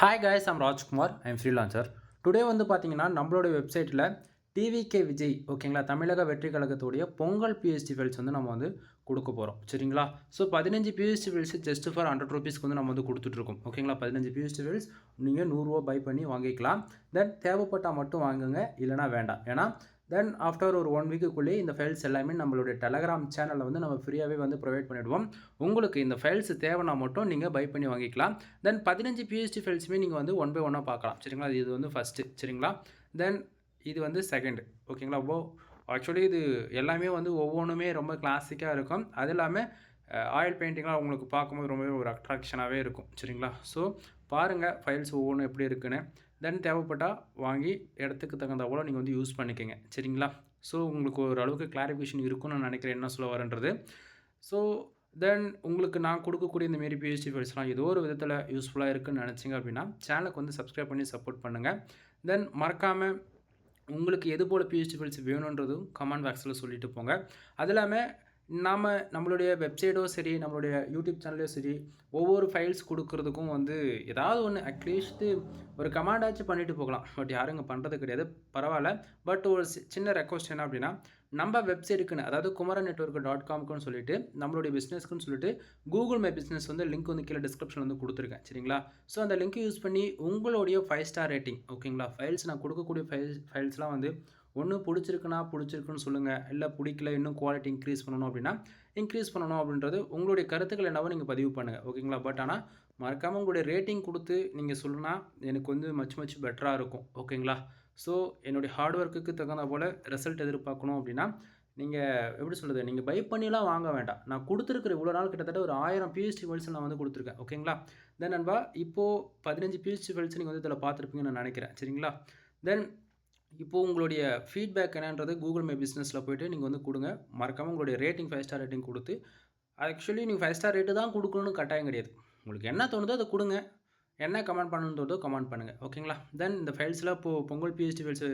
Hi guys I'm Rajkumar I'm freelancer today வந்து பார்த்தீங்கன்னா நம்மளோட வெப்சைட்டில் டிவிகே விஜய் ஓகேங்களா தமிழக வெற்றி கழகத்துடைய பொங்கல் பிஎஸ்டி ஃபைல்ஸ் வந்து நம்ம வந்து கொடுக்க போகிறோம் சரிங்களா? ஸோ பதினஞ்சு PSD files just for hundred ருபீஸ்க்கு வந்து நம்ம வந்து கொடுத்துட்ருக்கோம் ஓகேங்களா பதினஞ்சு பிஎஸ்டி ஃபைல்ஸ் நீங்கள் நூறுரூவா பை பண்ணி வாங்கிக்கலாம். தென் தேவைப்பட்டால் மட்டும் வாங்குங்க இல்லைனா வேண்டாம். ஏன்னா தென் ஆஃப்டர் ஒரு ஒன் வீக்குக்குள்ளேயே இந்த ஃபைல்ஸ் எல்லாமே நம்மளுடைய டெலகிராம் சேனலில் வந்து நம்ம ஃப்ரீயாகவே வந்து ப்ரொவைட் பண்ணிவிடுவோம் உங்களுக்கு இந்த ஃபைல்ஸ் தேவைன்னா மட்டும் நீங்கள் பை பண்ணி வாங்கிக்கலாம். தென் பதினஞ்சு பிஹெச்டி ஃபைல்ஸுமே நீங்கள் வந்து ஒன் பை ஒன்னாக பார்க்கலாம். சரிங்களா? இது வந்து ஃபஸ்ட்டு சரிங்களா? தென் இது வந்து செகண்ட் ஓகேங்களா? ஓ ஆக்சுவலி இது எல்லாமே வந்து ஒவ்வொன்றுமே ரொம்ப கிளாசிக்காக இருக்கும். அது இல்லாமல் ஆயில் பெயிண்டிங்லாம் உங்களுக்கு பார்க்கும்போது ரொம்பவே ஒரு அட்ராக்ஷனாகவே இருக்கும். சரிங்களா? ஸோ பாருங்கள் ஃபைல்ஸ் ஒவ்வொன்றும் எப்படி இருக்குன்னு. தென் தேவைப்பட்டால் வாங்கி இடத்துக்கு தகுந்த போல் நீங்கள் வந்து யூஸ் பண்ணிக்கோங்க. சரிங்களா? ஸோ உங்களுக்கு ஒரு அளவுக்கு கிளாரிஃபிகேஷன் இருக்கும்னு நான் நினைக்கிறேன். என்ன சொல்ல வரேன்றது? ஸோ தென் உங்களுக்கு நான் கொடுக்கக்கூடிய இந்த மாரி பிஹெச்டி ஃபைல்ஸ்லாம் ஏதோ ஒரு விதத்தில் யூஸ்ஃபுல்லாக இருக்குன்னு நினச்சிங்க அப்படின்னா சேனலுக்கு வந்து சப்ஸ்கிரைப் பண்ணி சப்போர்ட் பண்ணுங்கள் தென் மறக்காமல் உங்களுக்கு எது போல் பிஹெச்டி ஃபைல்ஸ் வேணுன்றதும் கமெண்ட் பாக்ஸில் சொல்லிட்டு போங்க. அது இல்லாமல் நாம் நம்மளுடைய வெப்சைட்டோ சரி நம்மளுடைய யூடியூப் சேனலையோ சரி ஒவ்வொரு ஃபைல்ஸ் கொடுக்குறதுக்கும் வந்து ஏதாவது ஒன்று அட்லீஸ்ட்டு ஒரு கமாண்டாச்சும் பண்ணிட்டு போகலாம். பட் யாரும் இங்கே பண்ணுறது கிடையாது. பரவாயில்ல. பட் ஒரு சின்ன ரெக்வஸ்ட் என்ன அப்படின்னா நம்ம வெப்சைட்டுக்குன்னு அதாவது குமரன் நெட்ஒர்க் டாட் காம்க்குன்னு சொல்லிட்டு நம்மளுடைய பிஸ்னஸ்க்குன்னு சொல்லிட்டு கூகுள் மை பிஸ்னஸ் வந்து லிங்க் வந்து கீழே டிஸ்கிரிப்ஷன் வந்து கொடுத்துருக்கேன். சரிங்களா? ஸோ அந்த லிங்க் யூஸ் பண்ணி உங்களுடைய ஃபைவ் ஸ்டார் ரேட்டிங் ஓகேங்களா ஃபைல்ஸ் நான் கொடுக்கக்கூடிய ஃபைல்ஸ் ஃபைல்ஸ்லாம் வந்து ஒன்று பிடிச்சிருக்குன்னா பிடிச்சிருக்குன்னு சொல்லுங்கள் இல்லை பிடிக்கல இன்னும் குவாலிட்டி இன்க்ரீஸ் பண்ணணும் அப்படின்னா இன்க்ரீஸ் பண்ணணும் அப்படின்றது உங்களுடைய கருத்துக்கள் என்னவோ நீங்கள் பதிவு பண்ணுங்கள் ஓகேங்களா? பட் ஆனால் மறக்காமல் உங்களுடைய ரேட்டிங் கொடுத்து நீங்கள் சொல்லுனா எனக்கு வந்து மச் மச் பெட்டராக இருக்கும். ஓகேங்களா? ஸோ என்னுடைய ஹார்ட் ஒர்க்குக்கு தகுந்த போல் ரிசல்ட் எதிர்பார்க்கணும் அப்படின்னா நீங்கள் எப்படி சொல்கிறது நீங்கள் பை பண்ணிலாம் வாங்க வேண்டாம். நான் கொடுத்துருக்குற இவ்வளோ நாள் கிட்டத்தட்ட ஒரு ஆயிரம் பிஹெச்டி ஃபைல்ஸ் நான் வந்து கொடுத்துருக்கேன். ஓகேங்களா? தென் நண்பா இப்போது பதினஞ்சு பிஹெச்டி ஃபைல்ஸ் நீங்கள் வந்து இதில் பார்த்துருப்பீங்கன்னு நான் நினைக்கிறேன். சரிங்களா? தென் இப்போது உங்களுடைய ஃபீட்பேக் என்னன்றது கூகுள் மை பிஸ்னஸில் போய்ட்டு நீங்கள் வந்து கொடுங்க. மறக்காமல் உங்களுடைய ரேட்டிங் ஃபைவ் ஸ்டார் ரேட்டிங் கொடுத்து ஆக்சுவலி நீங்கள் ஃபைவ் ஸ்டார் ரேட்டு தான் கொடுக்கணும்னு கட்டாயம் கிடையாது. உங்களுக்கு என்ன தோணுதோ அதை கொடுங்க. என்ன கமெண்ட் பண்ணணுன்றதோ கமெண்ட் பண்ணுங்கள் ஓகேங்களா தென் இந்த ஃபைல்ஸில் இப்போது பொங்கல் பிஹெச்டி ஃபைல்ஸ்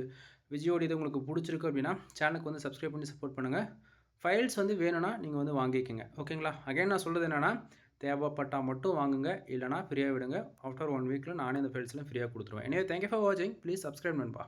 விஜயோட இது உங்களுக்கு பிடிச்சிருக்கு அப்படின்னா சேனலுக்கு வந்து சப்ஸ்கிரைப் பண்ணி சப்போர்ட் பண்ணுங்கள் ஃபைல்ஸ் வந்து வேணும்னா நீங்கள் வந்து வாங்கிக்கோங்க. ஓகேங்களா அகைன் நான் சொல்கிறது என்னென்னா தேவைப்பட்டால் மட்டும் வாங்குங்க. இல்லைனா ஃப்ரீயாக விடுங்க. ஆஃப்டர் ஒன் வீக்கில் நானே இந்த ஃபைல்ஸ்லாம் ஃப்ரீயாக கொடுத்துருவேன். எனவே தேங்க்யூ ஃபார் வாட்சிங் ப்ளீஸ் சப்ஸ்கிரைப் நண்பா.